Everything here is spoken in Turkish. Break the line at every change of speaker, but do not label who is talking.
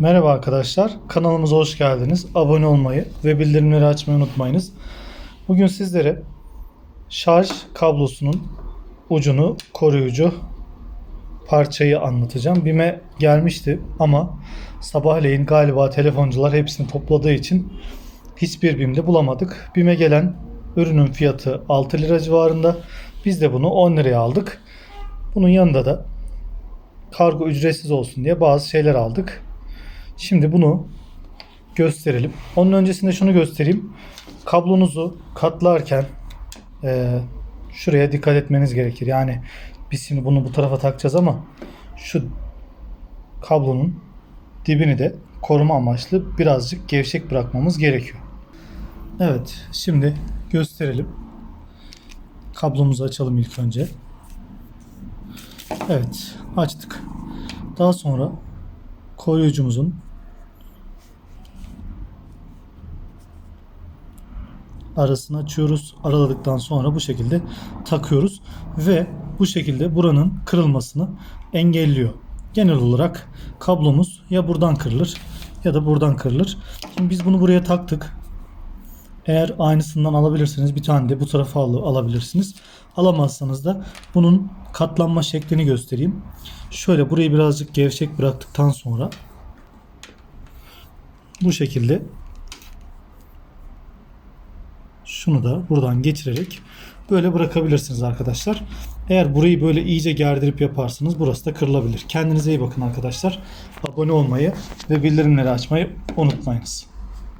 Merhaba arkadaşlar, kanalımıza hoş geldiniz. Abone olmayı ve bildirimleri açmayı unutmayınız. Bugün sizlere şarj kablosunun ucunu koruyucu parçayı anlatacağım. BİM'e gelmişti ama sabahleyin galiba telefoncular hepsini topladığı için hiçbir BİM'de bulamadık. BİM'e gelen ürünün fiyatı 6 lira civarında. Biz de bunu 10 liraya aldık. Bunun yanında da kargo ücretsiz olsun diye bazı şeyler aldık. Şimdi bunu gösterelim. Onun öncesinde şunu göstereyim. Kablonuzu katlarken eee, şuraya dikkat etmeniz gerekir. Yani biz şimdi bunu bu tarafa takacağız ama şu kablonun dibini de koruma amaçlı birazcık gevşek bırakmamız gerekiyor. Evet, şimdi gösterelim. Kablomuzu açalım ilk önce. Evet, açtık. Daha sonra koruyucumuzun arasını açıyoruz. Araladıktan sonra bu şekilde takıyoruz ve bu şekilde buranın kırılmasını engelliyor. Genel olarak kablomuz ya buradan kırılır ya da buradan kırılır. Şimdi biz bunu buraya taktık. Eğer aynısından alabilirsiniz bir tane de bu tarafa al- alabilirsiniz. Alamazsanız da bunun katlanma şeklini göstereyim. Şöyle burayı birazcık gevşek bıraktıktan sonra bu şekilde şunu da buradan geçirerek böyle bırakabilirsiniz arkadaşlar. Eğer burayı böyle iyice gerdirip yaparsanız burası da kırılabilir. Kendinize iyi bakın arkadaşlar. Abone olmayı ve bildirimleri açmayı unutmayınız.